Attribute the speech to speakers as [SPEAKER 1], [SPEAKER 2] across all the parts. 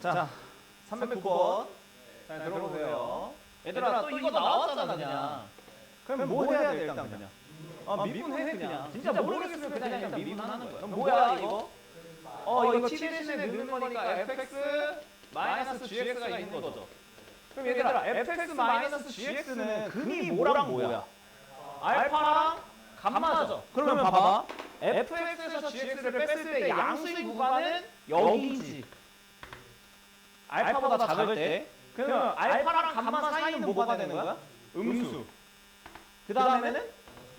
[SPEAKER 1] 자, 309번. 잘 들어보세요. 얘들아, 또 이거 나왔잖아, 그냥. 그럼 뭐 해야 돼, 일단 그냥? 아, 미분 해, 그냥. 진짜 모르겠으면 그냥, 그냥 미분 하는 거야. 그럼 뭐야, 이거? 어, 이거 t 대신에 넣는 거니까 fx 마이너스 gx가 있는 거죠. 그럼 얘들아, fx 마이너스 gx는 근이 뭐랑 뭐야? 알파랑 감마죠. 그러면 봐봐. fx에서 gx를 뺐을 때 양수인 구간은 여기지. 알파보다 작을 때. 그러면 알파랑 감마 사이는 뭐가 되는 거야? 음수. 그 다음에는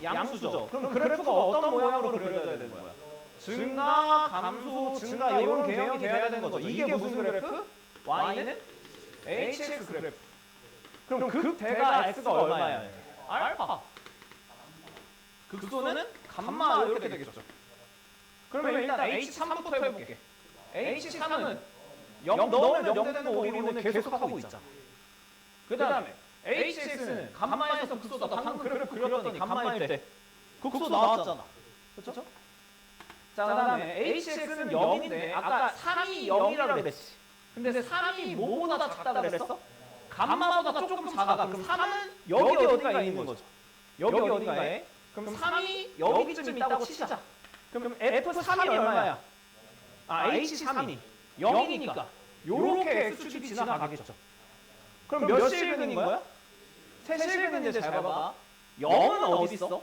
[SPEAKER 1] 양수죠. 그럼 그래프가 어떤 모양으로 그려져야 되는 거야? 증가, 감소, 증가 이런 개형이 돼야 되는 거죠. 이게 무슨 그래프? y는 hx 그래프. 그럼 극대가 x가 얼마야? 알파. 극소는 감마 이렇게 되겠죠. 그러면 일단 h3부터 해볼게. h3은 0 넣으면 0 되는 거 우리 오늘 계속 하고 있자. 그 다음에 hx는 감마에서 극소다. 방금 그래프 그렸더니 감마일 때 극소 나왔잖아. 그렇죠? 자, 그 다음에 hx는 0인데 아까 3이 0이라고 그랬지. 근데 3이 뭐보다 작다 그랬어? 감마보다 조금 작아. 그럼 3은 여기 어딘가에 있는 거죠. 여기 어딘가에. 그럼 3이 여기쯤 있다고 치자. 그럼 f3이 얼마야? 아, h3이 0이니까 요렇게 x축이 지나가겠죠. 그럼 몇 실근인 거야? 세 실근인데 잘 봐봐. 0은 어디 있어?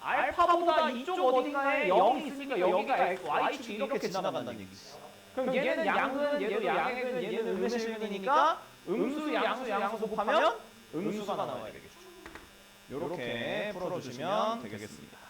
[SPEAKER 1] 알파보다 이쪽 어딘가에 0이 있으니까 여기가 y축이 이렇게 지나간다는 얘기지. 그럼 얘는 양은 얘도 양은 얘는 음실근이니까 음수 양수 양수 곱하면 음수가 나와야 되겠죠. 이렇게 풀어주시면 되겠습니다.